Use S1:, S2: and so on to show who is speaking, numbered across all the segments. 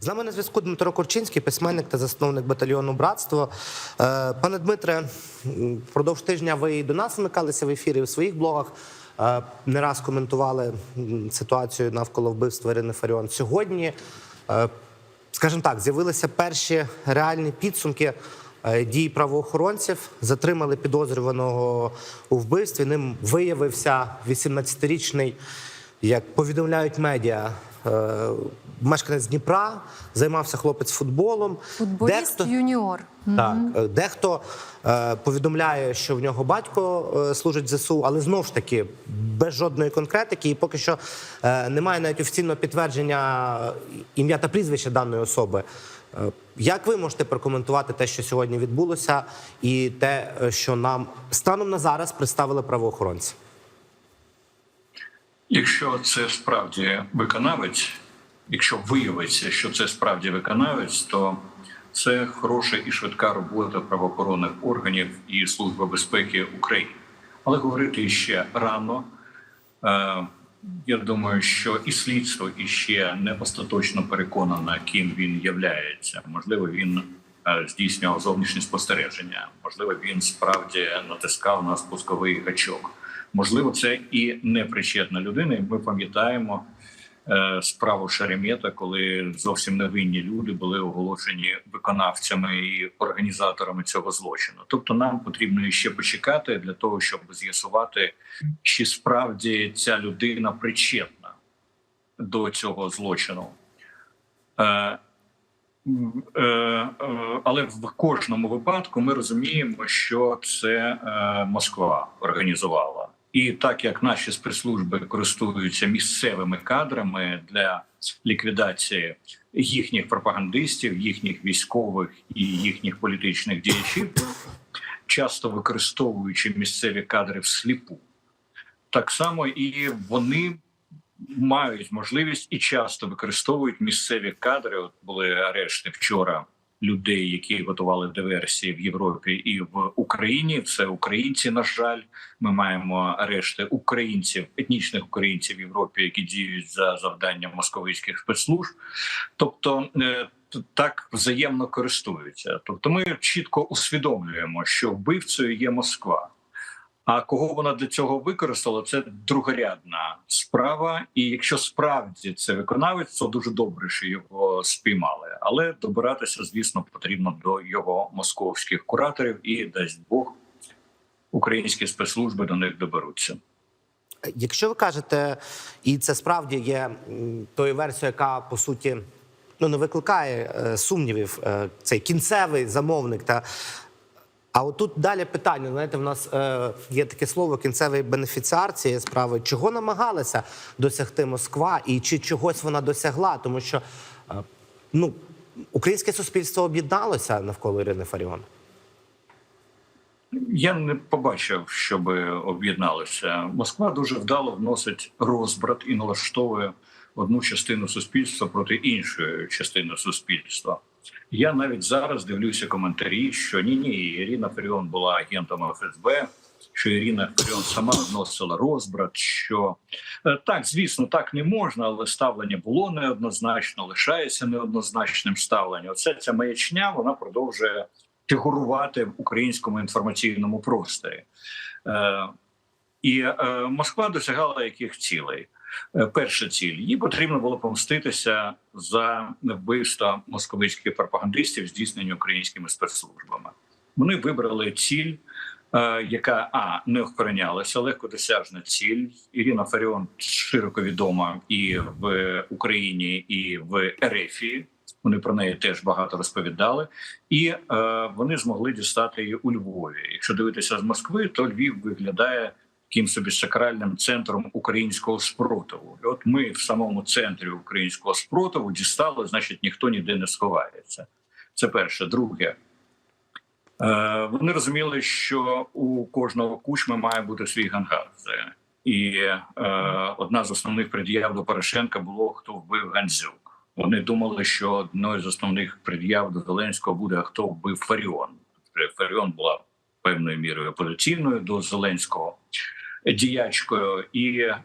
S1: З нами на зв'язку Дмитро Корчинський, письменник та засновник батальйону Братство. Е, Пане Дмитре, впродовж тижня ви до нас вмикалися в ефірі у своїх блогах. е, Не раз коментували ситуацію навколо вбивства Ірини Фаріон. Сьогодні, е, скажімо так, з'явилися перші реальні підсумки дій правоохоронців. Затримали підозрюваного у вбивстві. Ним виявився 18-річний, як повідомляють медіа, мешканець Дніпра, займався хлопець футболом.
S2: Футболіст юніор.
S1: Так, е, дехто е, повідомляє, що в нього батько е, служить в ЗСУ, але знов ж таки без жодної конкретики, і поки що е, немає навіть офіційного підтвердження е, ім'я та прізвища даної особи. Е, Як ви можете прокоментувати те, що сьогодні відбулося, і те, е, що нам станом на зараз представили правоохоронці?
S3: Якщо це справді виконавець, якщо виявиться, що це справді виконавець, то це хороша і швидка робота правоохоронних органів і Служби безпеки України. Але говорити ще рано. Е, Я думаю, що і слідство іще не остаточно переконано, ким він являється. Можливо, він е, здійснював зовнішні спостереження. Можливо, він справді натискав на спусковий гачок. Можливо, це і непричетна людина. І ми пам'ятаємо е, справу Шеремета, коли зовсім невинні люди були оголошені виконавцями і організаторами цього злочину. Тобто, нам потрібно ще почекати для того, щоб з'ясувати, чи справді ця людина причетна до цього злочину. Е, е, але в кожному випадку ми розуміємо, що це Москва організувала. І так як наші спецслужби користуються місцевими кадрами для ліквідації їхніх пропагандистів, їхніх військових і їхніх політичних діячів, часто використовуючи місцеві кадри всліпу, так само і вони мають можливість і часто використовують місцеві кадри. От були арешти вчора людей, які готували диверсії в Європі і в Україні. Це українці. На жаль, ми маємо решти українців, етнічних українців в Європі, які діють за завданням московицьких спецслужб. Тобто. е, Так взаємно користуються, тобто ми чітко усвідомлюємо, що вбивцею є Москва. А кого вона для цього використала, це другорядна справа. І якщо справді це виконавець, то дуже добре, що його спіймали. Але добиратися, звісно, потрібно до його московських кураторів, і дасть Бог українські спецслужби до них доберуться.
S1: Якщо ви кажете, і це справді є тою версією, яка по суті ну не викликає е, сумнівів, е, цей кінцевий замовник та. А отут далі питання. Знаєте, в нас е, є таке слово кінцевий бенефіціар цієї справи. Чого намагалася досягти Москва, і чи чогось вона досягла? Тому що е, ну, українське суспільство об'єдналося навколо Ірини Фаріон.
S3: Я не побачив, щоб об'єдналися. Москва дуже вдало вносить розбрат і налаштовує одну частину суспільства проти іншої частини суспільства. Я навіть зараз дивлюся коментарі, що ні, ні, Ірина Фаріон була агентом ФСБ, що Ірина Фаріон сама вносила розбрат. Що Е, так, звісно, так не можна, але ставлення було неоднозначно, лишається неоднозначним ставлення. Оце ця маячня вона продовжує фігурувати в українському інформаційному просторі. Е, і е, Москва досягала яких цілей? Е, Перша ціль їй потрібно було помститися за вбивство московицьких пропагандистів, здійснені українськими спецслужбами. Вони вибрали ціль, е, яка а не охоронялася, легкодосяжна ціль. Ірина Фаріон широко відома і в Україні, і в Ерефії. Вони про неї теж багато розповідали, і е, вони змогли дістати її у Львові. Якщо дивитися з Москви, то Львів виглядає таким собі сакральним центром українського спротиву. І от ми в самому центрі українського спротиву дістали, значить, ніхто ніде не сховається. Це перше. Друге, е, вони розуміли, що у кожного кучми має бути свій Гангадзе. І е, одна з основних пред'яв до Порошенка було хто вбив Гандзюк. Вони думали, що одною з основних пред'яв до Зеленського буде хто вбив Фаріон. Фаріон була певною мірою опозиційною до Зеленського. Діячкою, і е,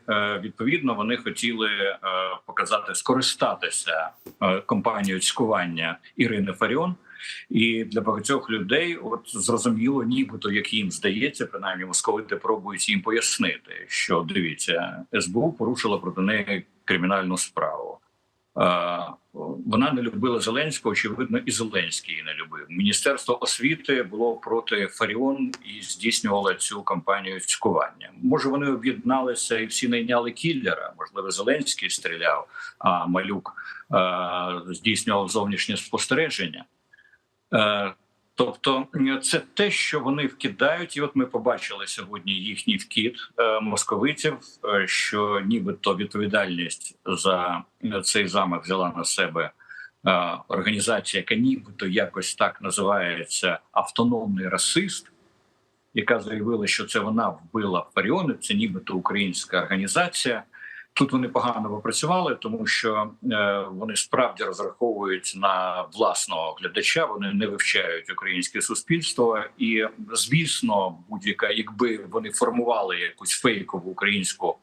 S3: відповідно вони хотіли е, показати скористатися е, компанією цькування Ірини Фаріон. І для багатьох людей, от зрозуміло, нібито як їм здається, принаймні московити пробують їм пояснити, що дивіться, СБУ порушила проти неї кримінальну справу. Е, Вона не любила Зеленського, очевидно, і Зеленський її не любив. Міністерство освіти було проти Фаріон і здійснювало цю кампанію цькування. Може, вони об'єдналися і всі найняли кіллера. Можливо, Зеленський стріляв, а Малюк е, здійснював зовнішнє спостереження. Тобто, е, це те, що вони вкидають, і от ми побачили сьогодні їхній вкид е, московитів, е, що нібито відповідальність за цей замах взяла на себе організація, яка нібито якось так називається автономний расист, яка заявила, що це вона вбила Фаріони, це нібито українська організація. Тут вони погано попрацювали, тому що е, вони справді розраховують на власного глядача. Вони не вивчають українське суспільство, і звісно, будь-яка, якби вони формували якусь фейкову українську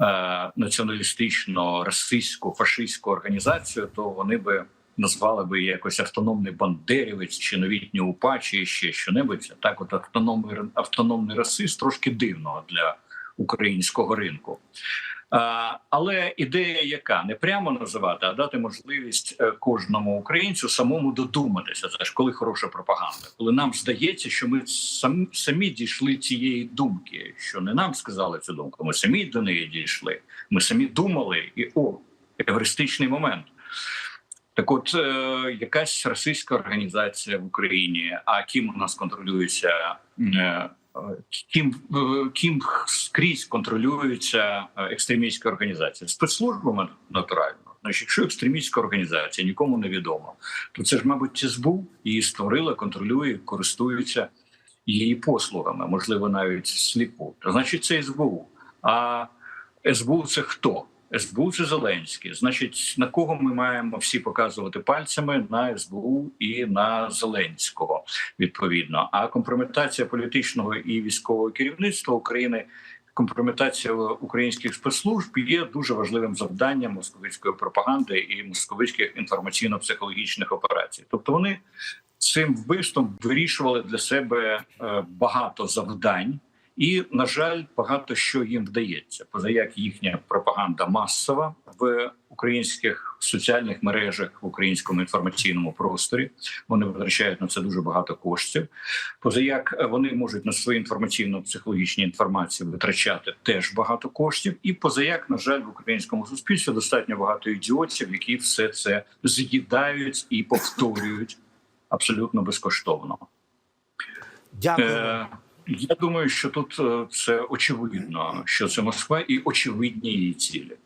S3: е, націоналістичну, расистську, фашистську організацію, то вони би назвали би якось автономний бандерівець чи новітній УПА, чи ще що-небудь. Так, от автономний автономний расист трошки дивно для українського ринку. Але ідея, яка не прямо називати, а дати можливість е, кожному українцю самому додуматися. Це ж коли хороша пропаганда, коли нам здається, що ми самі, самі дійшли цієї думки, що не нам сказали цю думку, ми самі до неї дійшли. Ми самі думали, і о, евристичний момент. Так, от е, якась російська організація в Україні, а ким у нас контролюється е, ким, е, ким скрізь контролюється е, екстремістська організація спецслужбами натурально. Значить, якщо екстремістська організація нікому не відома, то це ж, мабуть, СБУ її створила, контролює, користується її послугами, можливо, навіть сліпу. То значить, це СБУ. А СБУ це хто? СБУ це Зеленський. Значить, на кого ми маємо всі показувати пальцями на СБУ і на Зеленського відповідно. А компрометація політичного і військового керівництва України. Компрометація українських спецслужб є дуже важливим завданням московицької пропаганди і московицьких інформаційно-психологічних операцій. Тобто вони цим вбивством вирішували для себе е, багато завдань, і на жаль, багато що їм вдається. Позаяк їхня пропаганда масова в українських соціальних мережах в українському інформаційному просторі. Вони витрачають на це дуже багато коштів. Позаяк вони можуть на свою інформаційно-психологічні інформації витрачати теж багато коштів. І позаяк, на жаль, в українському суспільстві достатньо багато ідіотів, які все це з'їдають і повторюють абсолютно безкоштовно.
S1: Дякую.
S3: Я думаю, що тут е, це очевидно, що це Москва і очевидні її цілі.